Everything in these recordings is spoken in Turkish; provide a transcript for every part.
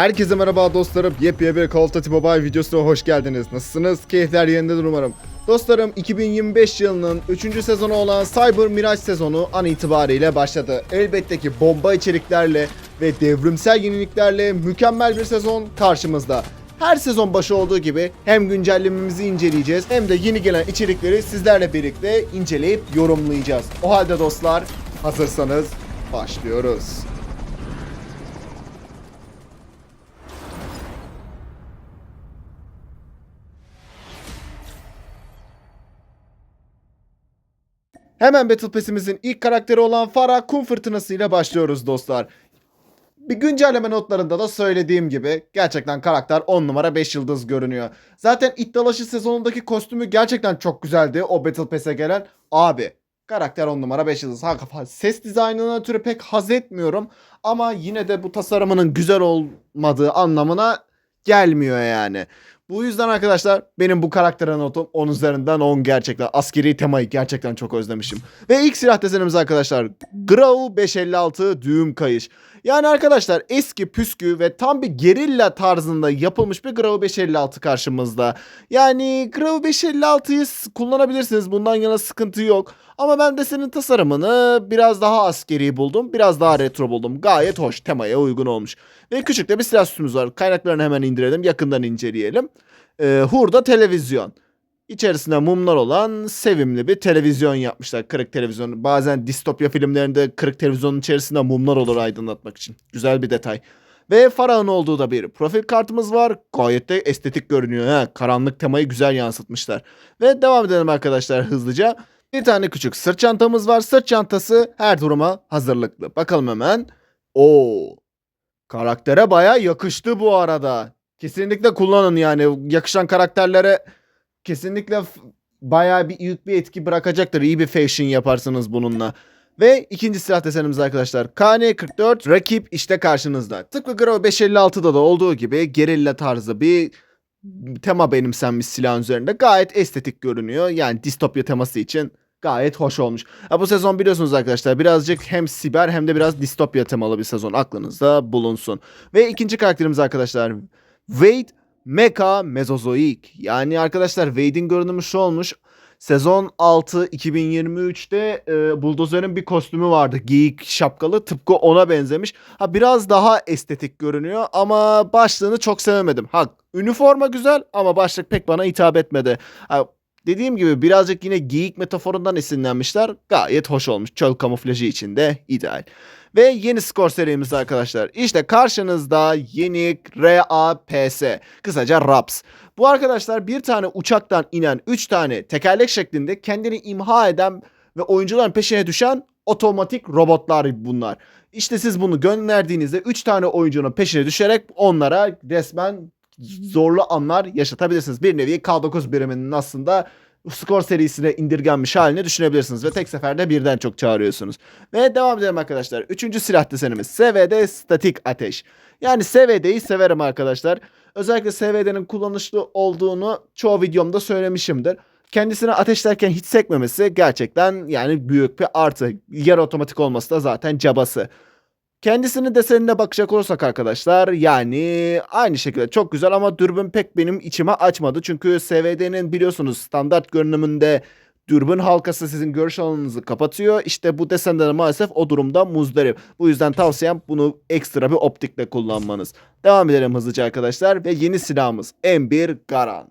Herkese merhaba dostlarım. Yepyeni bir Call of Duty Mobile videosuna hoş geldiniz. Nasılsınız? Keyifler yerindedir umarım. Dostlarım 2025 yılının 3. sezonu olan Cyber Mirage sezonu an itibariyle başladı. Elbette ki bomba içeriklerle ve devrimsel yeniliklerle mükemmel bir sezon karşımızda. Her sezon başı olduğu gibi hem güncellememizi inceleyeceğiz hem de yeni gelen içerikleri sizlerle birlikte inceleyip yorumlayacağız. O halde dostlar hazırsanız başlıyoruz. Hemen Battle Pass'imizin ilk karakteri olan Farah kum fırtınası ile başlıyoruz dostlar. Bir güncelleme notlarında da söylediğim gibi gerçekten karakter 10 numara 5 yıldız görünüyor. Zaten iddialaşı sezonundaki kostümü gerçekten çok güzeldi o Battle Pass'e gelen. Abi karakter 10 numara 5 yıldız. Ha, ses dizaynına ötürü pek haz etmiyorum ama yine de bu tasarımının güzel olmadığı anlamına gelmiyor yani. Bu yüzden arkadaşlar benim bu karaktere notum 10 üzerinden 10 gerçekten. Askeri temayı gerçekten çok özlemişim. Ve ilk silah desenimiz arkadaşlar Grau 556 düğüm kayış. Yani arkadaşlar eski püskü ve tam bir gerilla tarzında yapılmış bir Grau 556 karşımızda. Yani Grau 556'yı s- kullanabilirsiniz. Bundan yana sıkıntı yok. Ama ben de senin tasarımını biraz daha askeri buldum. Biraz daha retro buldum. Gayet hoş. Temaya uygun olmuş. Ve küçük de bir silah süsümüz var. Kaynaklarını hemen indirelim. Yakından inceleyelim. Ee, hurda televizyon. İçerisinde mumlar olan sevimli bir televizyon yapmışlar. Kırık televizyon. Bazen distopya filmlerinde kırık televizyonun içerisinde mumlar olur aydınlatmak için. Güzel bir detay. Ve Farah'ın olduğu da bir profil kartımız var. Gayet de estetik görünüyor. Ha, karanlık temayı güzel yansıtmışlar. Ve devam edelim arkadaşlar hızlıca. Bir tane küçük sırt çantamız var. Sırt çantası her duruma hazırlıklı. Bakalım hemen. Oo. Karaktere baya yakıştı bu arada. Kesinlikle kullanın yani. Yakışan karakterlere kesinlikle bayağı bir büyük bir etki bırakacaktır. İyi bir fashion yaparsınız bununla. Ve ikinci silah desenimiz arkadaşlar. KN44 rakip işte karşınızda. Tıpkı Grau 556'da da olduğu gibi gerilla tarzı bir tema benimsenmiş silahın üzerinde. Gayet estetik görünüyor. Yani distopya teması için gayet hoş olmuş. Ha, bu sezon biliyorsunuz arkadaşlar birazcık hem siber hem de biraz distopya temalı bir sezon aklınızda bulunsun. Ve ikinci karakterimiz arkadaşlar Wade Mecha Mezozoik. Yani arkadaşlar Wade'in görünümü şu olmuş. Sezon 6 2023'te e, Bulldozer'in bir kostümü vardı. Geyik şapkalı tıpkı ona benzemiş. Ha biraz daha estetik görünüyor ama başlığını çok sevemedim. Ha üniforma güzel ama başlık pek bana hitap etmedi. Ha, dediğim gibi birazcık yine geyik metaforundan esinlenmişler. Gayet hoş olmuş. Çöl kamuflajı için de ideal. Ve yeni skor serimiz arkadaşlar. İşte karşınızda yeni RAPS. Kısaca RAPS. Bu arkadaşlar bir tane uçaktan inen 3 tane tekerlek şeklinde kendini imha eden ve oyuncuların peşine düşen otomatik robotlar bunlar. İşte siz bunu gönderdiğinizde 3 tane oyuncunun peşine düşerek onlara resmen zorlu anlar yaşatabilirsiniz. Bir nevi K9 biriminin aslında skor serisine indirgenmiş halini düşünebilirsiniz ve tek seferde birden çok çağırıyorsunuz. Ve devam edelim arkadaşlar. Üçüncü silah desenimiz SVD statik ateş. Yani SVD'yi severim arkadaşlar. Özellikle SVD'nin kullanışlı olduğunu çoğu videomda söylemişimdir. Kendisini ateşlerken hiç sekmemesi gerçekten yani büyük bir artı. Yarı otomatik olması da zaten cabası. Kendisinin desenine bakacak olursak arkadaşlar yani aynı şekilde çok güzel ama dürbün pek benim içime açmadı. Çünkü SVD'nin biliyorsunuz standart görünümünde dürbün halkası sizin görüş alanınızı kapatıyor. İşte bu desende de maalesef o durumda muzdarip. Bu yüzden tavsiyem bunu ekstra bir optikle kullanmanız. Devam edelim hızlıca arkadaşlar ve yeni silahımız M1 Garand.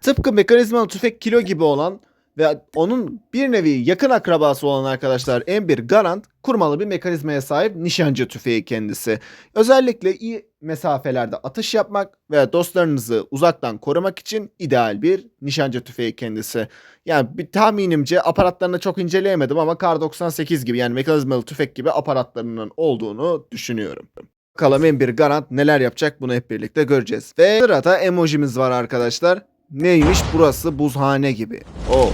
Tıpkı mekanizmalı tüfek kilo gibi olan ve onun bir nevi yakın akrabası olan arkadaşlar M1 Garand kurmalı bir mekanizmaya sahip nişancı tüfeği kendisi. Özellikle iyi mesafelerde atış yapmak ve dostlarınızı uzaktan korumak için ideal bir nişancı tüfeği kendisi. Yani bir tahminimce aparatlarını çok inceleyemedim ama Kar 98 gibi yani mekanizmalı tüfek gibi aparatlarının olduğunu düşünüyorum. Bakalım M1 Garand neler yapacak bunu hep birlikte göreceğiz. Ve sırada emojimiz var arkadaşlar. Neymiş burası buzhane gibi. O.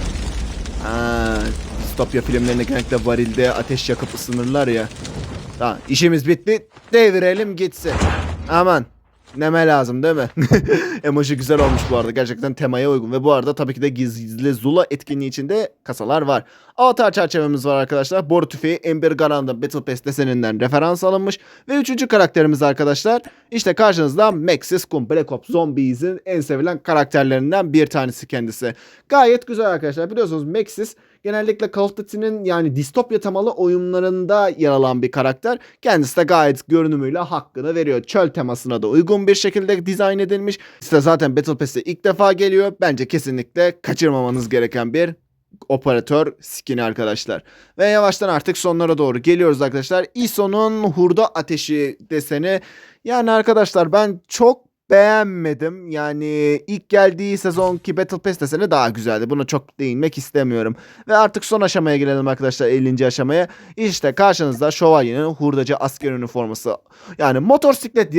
Ha, distopya filmlerinde genellikle varilde ateş yakıp ısınırlar ya. Tamam işimiz bitti. Devirelim gitsin. Aman. Neme lazım değil mi? Emoji güzel olmuş bu arada. Gerçekten temaya uygun. Ve bu arada tabii ki de gizli Zula etkinliği içinde kasalar var. Avatar çerçevemiz var arkadaşlar. Boru tüfeği Ember Garand'ın Battle Pass deseninden referans alınmış. Ve üçüncü karakterimiz arkadaşlar. İşte karşınızda Maxis Kum Black Ops Zombies'in en sevilen karakterlerinden bir tanesi kendisi. Gayet güzel arkadaşlar. Biliyorsunuz Maxis genellikle Call of Duty'nin yani distopya temalı oyunlarında yer alan bir karakter. Kendisi de gayet görünümüyle hakkını veriyor. Çöl temasına da uygun bir şekilde dizayn edilmiş. Size zaten Battle Pass'te ilk defa geliyor. Bence kesinlikle kaçırmamanız gereken bir operatör skin'i arkadaşlar. Ve yavaştan artık sonlara doğru geliyoruz arkadaşlar. ISO'nun hurda ateşi deseni. Yani arkadaşlar ben çok beğenmedim. Yani ilk geldiği sezonki Battle Pass deseni daha güzeldi. Buna çok değinmek istemiyorum. Ve artık son aşamaya gelelim arkadaşlar 50. aşamaya. İşte karşınızda şövalyenin hurdacı asker üniforması. Yani motosiklet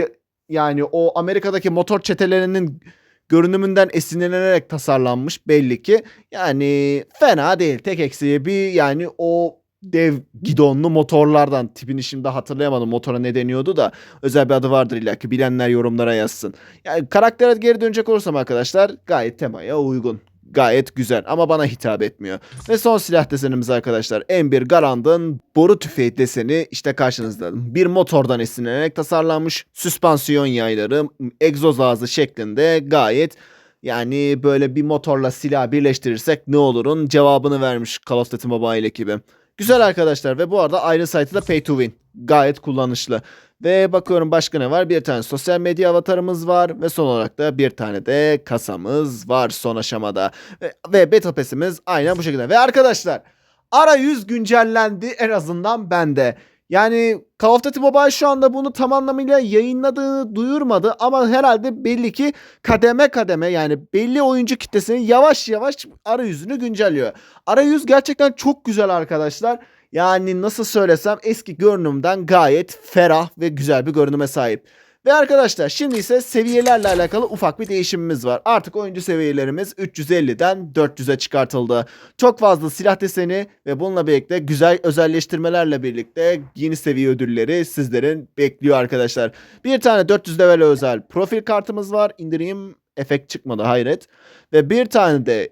yani o Amerika'daki motor çetelerinin görünümünden esinlenerek tasarlanmış belli ki. Yani fena değil. Tek eksiği bir yani o dev gidonlu motorlardan tipini şimdi hatırlayamadım motora ne deniyordu da özel bir adı vardır illa ki bilenler yorumlara yazsın. Yani karaktere geri dönecek olursam arkadaşlar gayet temaya uygun. Gayet güzel ama bana hitap etmiyor. Ve son silah desenimiz arkadaşlar. M1 Garand'ın boru tüfeği deseni işte karşınızda. Bir motordan esinlenerek tasarlanmış süspansiyon yayları, egzoz ağzı şeklinde gayet yani böyle bir motorla silah birleştirirsek ne olurun cevabını vermiş Call of Duty Mobile ekibi. Güzel arkadaşlar ve bu arada ayrı sayıda da Pay to Win. Gayet kullanışlı. Ve bakıyorum başka ne var? Bir tane sosyal medya avatarımız var ve son olarak da bir tane de kasamız var son aşamada. Ve, ve Battle Pass'imiz aynen bu şekilde. Ve arkadaşlar arayüz güncellendi en azından bende. Yani Call of Duty Mobile şu anda bunu tam anlamıyla yayınladığını duyurmadı ama herhalde belli ki kademe kademe yani belli oyuncu kitlesinin yavaş yavaş arayüzünü güncelliyor. Arayüz gerçekten çok güzel arkadaşlar. Yani nasıl söylesem eski görünümden gayet ferah ve güzel bir görünüme sahip. Ve arkadaşlar şimdi ise seviyelerle alakalı ufak bir değişimimiz var. Artık oyuncu seviyelerimiz 350'den 400'e çıkartıldı. Çok fazla silah deseni ve bununla birlikte güzel özelleştirmelerle birlikte yeni seviye ödülleri sizlerin bekliyor arkadaşlar. Bir tane 400 level özel profil kartımız var. İndireyim efekt çıkmadı hayret. Ve bir tane de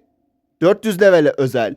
400 levele özel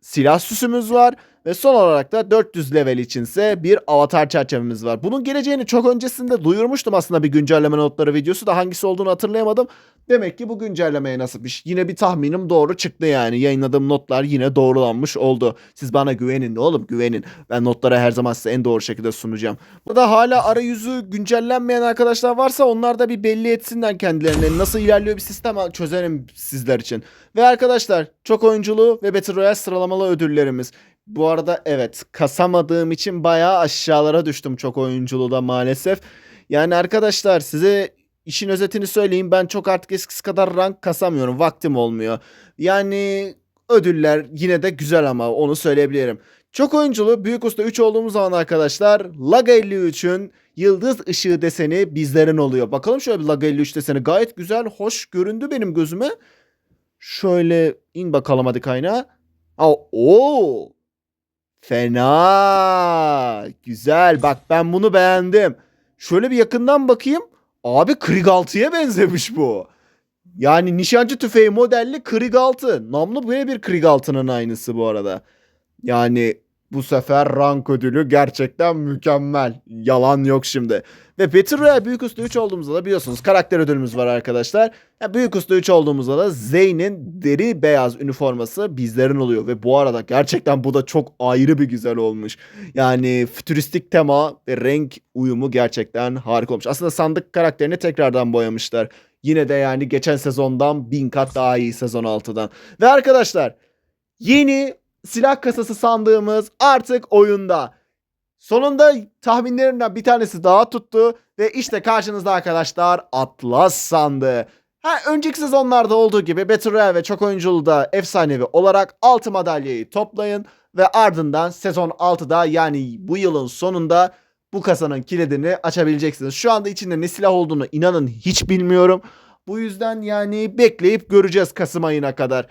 silah süsümüz var. Ve son olarak da 400 level içinse bir avatar çerçevemiz var. Bunun geleceğini çok öncesinde duyurmuştum aslında bir güncelleme notları videosu da hangisi olduğunu hatırlayamadım. Demek ki bu güncellemeye nasipmiş. Yine bir tahminim doğru çıktı yani. Yayınladığım notlar yine doğrulanmış oldu. Siz bana güvenin oğlum güvenin. Ben notları her zaman size en doğru şekilde sunacağım. Burada hala arayüzü güncellenmeyen arkadaşlar varsa onlar da bir belli etsinler kendilerine. Nasıl ilerliyor bir sistem çözerim sizler için. Ve arkadaşlar çok oyunculuğu ve Battle Royale sıralamalı ödüllerimiz. Bu arada evet kasamadığım için bayağı aşağılara düştüm çok oyunculuğu da maalesef. Yani arkadaşlar size işin özetini söyleyeyim ben çok artık eskisi kadar rank kasamıyorum vaktim olmuyor. Yani ödüller yine de güzel ama onu söyleyebilirim. Çok oyunculu Büyük Usta 3 olduğumuz zaman arkadaşlar Laga 53'ün yıldız ışığı deseni bizlerin oluyor. Bakalım şöyle bir Laga 53 deseni gayet güzel hoş göründü benim gözüme. Şöyle in bakalım hadi kaynağa. Aa, oo. Fena. Güzel. Bak ben bunu beğendim. Şöyle bir yakından bakayım. Abi Krig 6'ya benzemiş bu. Yani nişancı tüfeği modelli Krig 6. Namlu böyle bir Krig 6'nın aynısı bu arada. Yani bu sefer rank ödülü gerçekten mükemmel. Yalan yok şimdi. Ve Battle Royale Büyük Usta 3 olduğumuzda da biliyorsunuz karakter ödülümüz var arkadaşlar. Ya Büyük Usta 3 olduğumuzda da Zeyn'in deri beyaz üniforması bizlerin oluyor. Ve bu arada gerçekten bu da çok ayrı bir güzel olmuş. Yani fütüristik tema ve renk uyumu gerçekten harika olmuş. Aslında sandık karakterini tekrardan boyamışlar. Yine de yani geçen sezondan bin kat daha iyi sezon 6'dan. Ve arkadaşlar yeni silah kasası sandığımız artık oyunda. Sonunda tahminlerimden bir tanesi daha tuttu ve işte karşınızda arkadaşlar Atlas sandığı. Ha, önceki sezonlarda olduğu gibi Battle Royale ve çok oyunculuğda efsanevi olarak 6 madalyayı toplayın ve ardından sezon 6'da yani bu yılın sonunda bu kasanın kilidini açabileceksiniz. Şu anda içinde ne silah olduğunu inanın hiç bilmiyorum. Bu yüzden yani bekleyip göreceğiz Kasım ayına kadar.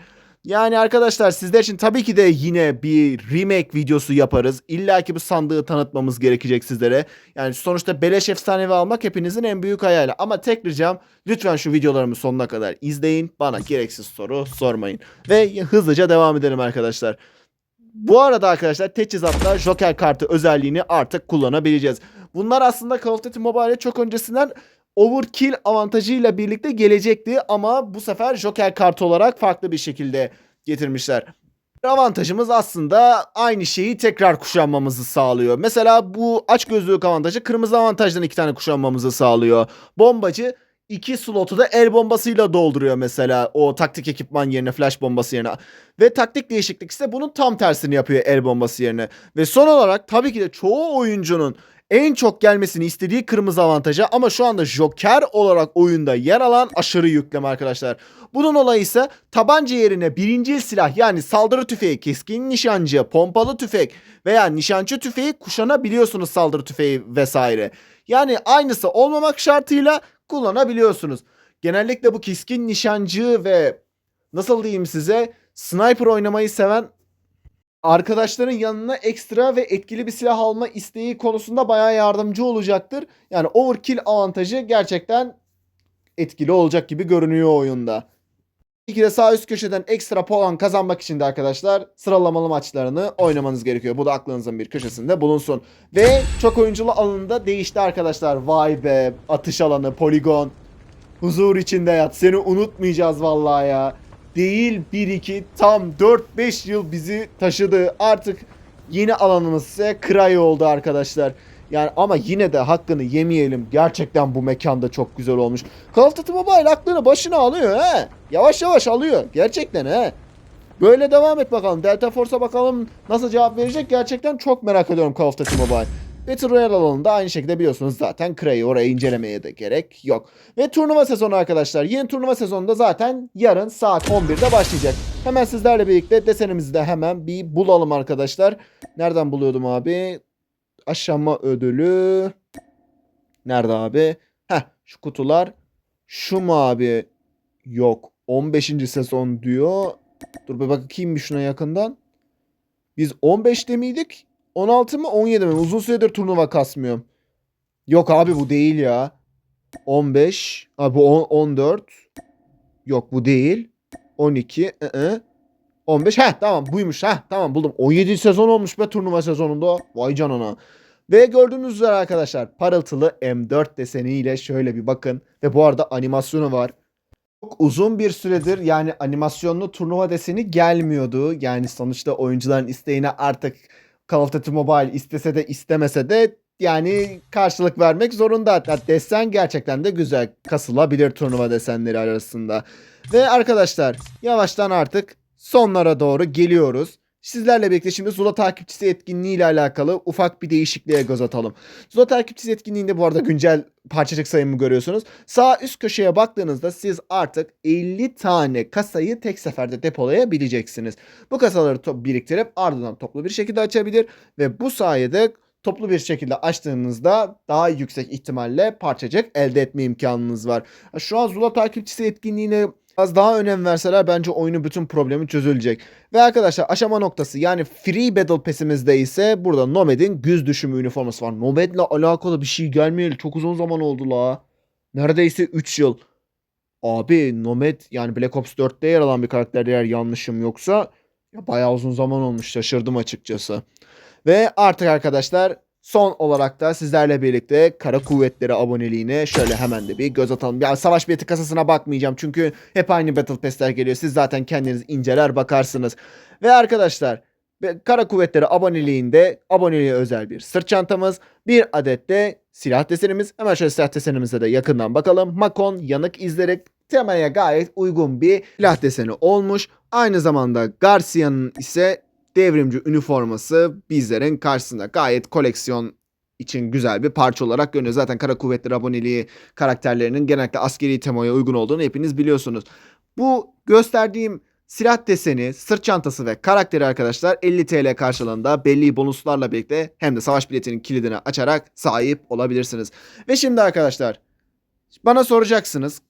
Yani arkadaşlar sizler için tabii ki de yine bir remake videosu yaparız. İlla ki bu sandığı tanıtmamız gerekecek sizlere. Yani sonuçta beleş efsanevi almak hepinizin en büyük hayali. Ama tek ricam lütfen şu videolarımı sonuna kadar izleyin. Bana gereksiz soru sormayın. Ve hızlıca devam edelim arkadaşlar. Bu arada arkadaşlar teçhizatla Joker kartı özelliğini artık kullanabileceğiz. Bunlar aslında Call of Duty Mobile'e çok öncesinden overkill avantajıyla birlikte gelecekti ama bu sefer Joker kartı olarak farklı bir şekilde getirmişler. Avantajımız aslında aynı şeyi tekrar kuşanmamızı sağlıyor. Mesela bu aç gözlülük avantajı kırmızı avantajdan iki tane kuşanmamızı sağlıyor. Bombacı iki slotu da el bombasıyla dolduruyor mesela o taktik ekipman yerine flash bombası yerine. Ve taktik değişiklik ise bunun tam tersini yapıyor el bombası yerine. Ve son olarak tabii ki de çoğu oyuncunun en çok gelmesini istediği kırmızı avantajı ama şu anda Joker olarak oyunda yer alan aşırı yükleme arkadaşlar. Bunun olayı ise tabanca yerine birincil silah yani saldırı tüfeği, keskin nişancı, pompalı tüfek veya nişancı tüfeği kuşanabiliyorsunuz saldırı tüfeği vesaire. Yani aynısı olmamak şartıyla kullanabiliyorsunuz. Genellikle bu keskin nişancı ve nasıl diyeyim size sniper oynamayı seven arkadaşların yanına ekstra ve etkili bir silah alma isteği konusunda bayağı yardımcı olacaktır. Yani overkill avantajı gerçekten etkili olacak gibi görünüyor oyunda. İki de sağ üst köşeden ekstra puan kazanmak için de arkadaşlar sıralamalı maçlarını oynamanız gerekiyor. Bu da aklınızın bir köşesinde bulunsun. Ve çok oyunculu alanında değişti arkadaşlar. Vay be atış alanı, poligon. Huzur içinde yat. Seni unutmayacağız vallahi ya. Değil 1-2 tam 4-5 yıl bizi taşıdı. Artık yeni alanımız ise Cry oldu arkadaşlar. Yani ama yine de hakkını yemeyelim. Gerçekten bu mekanda çok güzel olmuş. Call of Duty Mobile aklını başına alıyor he. Yavaş yavaş alıyor. Gerçekten he. Böyle devam et bakalım. Delta Force'a bakalım nasıl cevap verecek. Gerçekten çok merak ediyorum Call of Duty Mobile. Battle Royale alanında aynı şekilde biliyorsunuz zaten Cry'ı oraya incelemeye de gerek yok. Ve turnuva sezonu arkadaşlar. Yeni turnuva sezonunda zaten yarın saat 11'de başlayacak. Hemen sizlerle birlikte desenimizi de hemen bir bulalım arkadaşlar. Nereden buluyordum abi? Aşama ödülü. Nerede abi? Heh şu kutular. Şu mu abi? Yok. 15. sezon diyor. Dur bir bakayım bir şuna yakından. Biz 15'te miydik? 16 mı 17 mi? Uzun süredir turnuva kasmıyorum. Yok abi bu değil ya. 15. Abi bu on- 14. Yok bu değil. 12. ı-ı. 15. Heh tamam buymuş. Heh tamam buldum. 17 sezon olmuş be turnuva sezonunda. Vay canına. Ve gördüğünüz üzere arkadaşlar parıltılı M4 deseniyle şöyle bir bakın. Ve bu arada animasyonu var. Çok uzun bir süredir yani animasyonlu turnuva deseni gelmiyordu. Yani sonuçta oyuncuların isteğine artık Call of Duty Mobile istese de istemese de yani karşılık vermek zorunda. Hatta desen gerçekten de güzel kasılabilir turnuva desenleri arasında. Ve arkadaşlar yavaştan artık sonlara doğru geliyoruz. Sizlerle birlikte şimdi Zula takipçisi etkinliği ile alakalı ufak bir değişikliğe göz atalım. Zula takipçisi etkinliğinde bu arada güncel parçacık sayımı görüyorsunuz. Sağ üst köşeye baktığınızda siz artık 50 tane kasayı tek seferde depolayabileceksiniz. Bu kasaları biriktirip ardından toplu bir şekilde açabilir ve bu sayede toplu bir şekilde açtığınızda daha yüksek ihtimalle parçacık elde etme imkanınız var. Şu an Zula takipçisi etkinliğine az daha önem verseler bence oyunun bütün problemi çözülecek. Ve arkadaşlar aşama noktası yani Free Battle Pass'imizde ise burada Nomad'in güz düşümü üniforması var. Nomad'le alakalı bir şey gelmeyeli çok uzun zaman oldu la. Neredeyse 3 yıl. Abi Nomad yani Black Ops 4'te yer alan bir karakter eğer yanlışım yoksa ya bayağı uzun zaman olmuş şaşırdım açıkçası. Ve artık arkadaşlar son olarak da sizlerle birlikte Kara Kuvvetleri aboneliğine şöyle hemen de bir göz atalım. Ya savaş bileti kasasına bakmayacağım çünkü hep aynı Battle Pass'ler geliyor. Siz zaten kendiniz inceler bakarsınız. Ve arkadaşlar Kara Kuvvetleri aboneliğinde aboneliğe özel bir sırt çantamız, bir adet de silah desenimiz. Hemen şöyle silah desenimize de yakından bakalım. Makon yanık izleri temaya gayet uygun bir silah deseni olmuş. Aynı zamanda Garcia'nın ise devrimci üniforması bizlerin karşısında gayet koleksiyon için güzel bir parça olarak görünüyor. Zaten Kara Kuvvetleri aboneliği karakterlerinin genellikle askeri temaya uygun olduğunu hepiniz biliyorsunuz. Bu gösterdiğim silah deseni, sırt çantası ve karakteri arkadaşlar 50 TL karşılığında belli bonuslarla birlikte hem de savaş biletinin kilidini açarak sahip olabilirsiniz. Ve şimdi arkadaşlar bana soracaksınız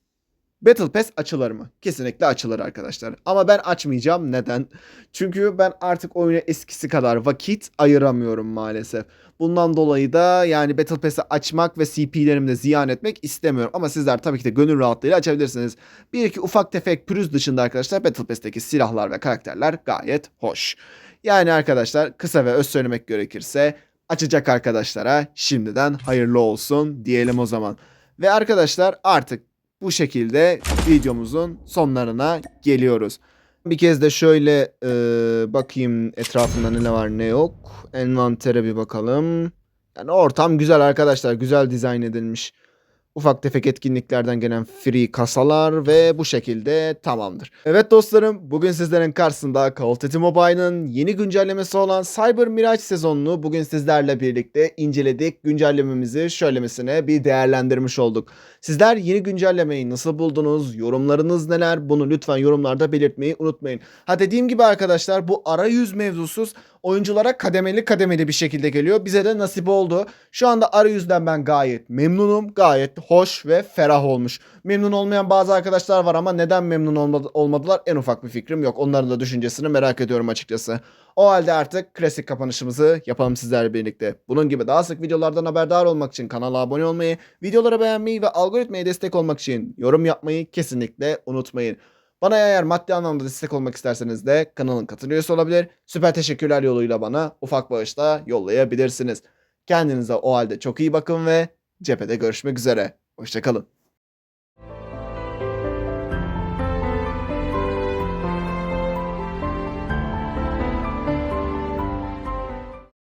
Battle Pass açılır mı? Kesinlikle açılır arkadaşlar. Ama ben açmayacağım. Neden? Çünkü ben artık oyuna eskisi kadar vakit ayıramıyorum maalesef. Bundan dolayı da yani Battle Pass'i açmak ve CP'lerimi de ziyan etmek istemiyorum. Ama sizler tabii ki de gönül rahatlığıyla açabilirsiniz. Bir iki ufak tefek pürüz dışında arkadaşlar Battle Pass'teki silahlar ve karakterler gayet hoş. Yani arkadaşlar kısa ve öz söylemek gerekirse açacak arkadaşlara şimdiden hayırlı olsun diyelim o zaman. Ve arkadaşlar artık bu şekilde videomuzun sonlarına geliyoruz. Bir kez de şöyle e, bakayım etrafında ne var ne yok. Envantere bir bakalım. Yani ortam güzel arkadaşlar. Güzel dizayn edilmiş. Ufak tefek etkinliklerden gelen free kasalar ve bu şekilde tamamdır. Evet dostlarım bugün sizlerin karşısında Call of Duty Mobile'ın yeni güncellemesi olan Cyber Mirage sezonunu bugün sizlerle birlikte inceledik. Güncellememizi şöylemesine bir değerlendirmiş olduk. Sizler yeni güncellemeyi nasıl buldunuz? Yorumlarınız neler? Bunu lütfen yorumlarda belirtmeyi unutmayın. Ha dediğim gibi arkadaşlar bu arayüz mevzusuz oyunculara kademeli kademeli bir şekilde geliyor. Bize de nasip oldu. Şu anda arayüzden ben gayet memnunum. Gayet hoş ve ferah olmuş. Memnun olmayan bazı arkadaşlar var ama neden memnun olmadı, olmadılar en ufak bir fikrim yok. Onların da düşüncesini merak ediyorum açıkçası. O halde artık klasik kapanışımızı yapalım sizlerle birlikte. Bunun gibi daha sık videolardan haberdar olmak için kanala abone olmayı, videoları beğenmeyi ve algoritmaya destek olmak için yorum yapmayı kesinlikle unutmayın. Bana eğer maddi anlamda destek olmak isterseniz de kanalın katıl üyesi olabilir. Süper teşekkürler yoluyla bana ufak bağışla yollayabilirsiniz. Kendinize o halde çok iyi bakın ve cephede görüşmek üzere. Hoşçakalın.